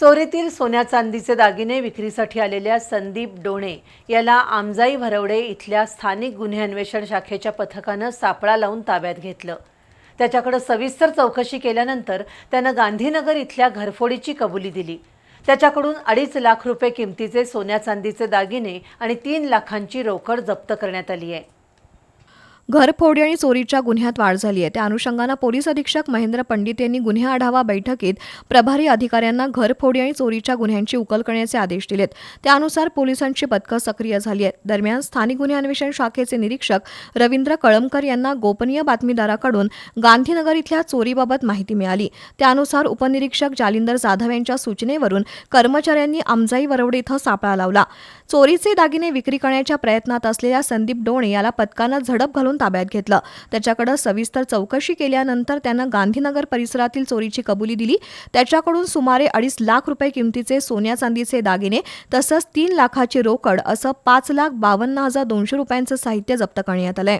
चोरीतील सोन्या चांदीचे दागिने विक्रीसाठी आलेल्या संदीप डोणे याला आमजाई भरवडे इथल्या स्थानिक गुन्हे अन्वेषण शाखेच्या पथकानं सापळा लावून ताब्यात घेतलं. त्याच्याकडे सविस्तर चौकशी केल्यानंतर त्यानं गांधीनगर इथल्या घरफोडीची कबुली दिली. त्याच्याकडून अडीच लाख रुपये किमतीचे सोन्या चांदीचे दागिने आणि तीन लाखांची रोकड जप्त करण्यात आली आहे. घरफोडी आणि चोरीच्या गुन्ह्यात वाढ झाली आहे. त्या अनुषंगानं पोलीस अधीक्षक महेंद्र पंडित यांनी गुन्हे आढावा बैठकीत प्रभारी अधिकाऱ्यांना घरफोडी आणि चोरीच्या गुन्ह्यांची उकल करण्याचे आदेश दिलेत. त्यानुसार पोलिसांची पथकं सक्रिय झाली आहेत. दरम्यान स्थानिक गुन्हे अन्वेषण शाखेचे निरीक्षक रवींद्र कळमकर यांना गोपनीय बातमीदाराकडून गांधीनगर इथल्या चोरीबाबत माहिती मिळाली. त्यानुसार उपनिरीक्षक जालिंदर जाधव यांच्या सूचनेवरून कर्मचाऱ्यांनी आमजाई वरवडे इथं सापळा लावला. चोरीचे दागिने विक्री करण्याच्या प्रयत्नात असलेल्या संदीप डोणे याला पथकानं झडप घालून ताब्यात घेतलं. त्याच्याकडे सविस्तर चौकशी केल्यानंतर त्यानं गांधीनगर परिसरातील चोरीची कबुली दिली. त्याच्याकडून सुमारे अडीच लाख रुपये किमतीचे सोन्या चांदीचे दागिने तसंच तीन लाखाची रोकड असं पाच लाख बावन्न हजार दोनशे रुपयांचं साहित्य जप्त करण्यात आलंय.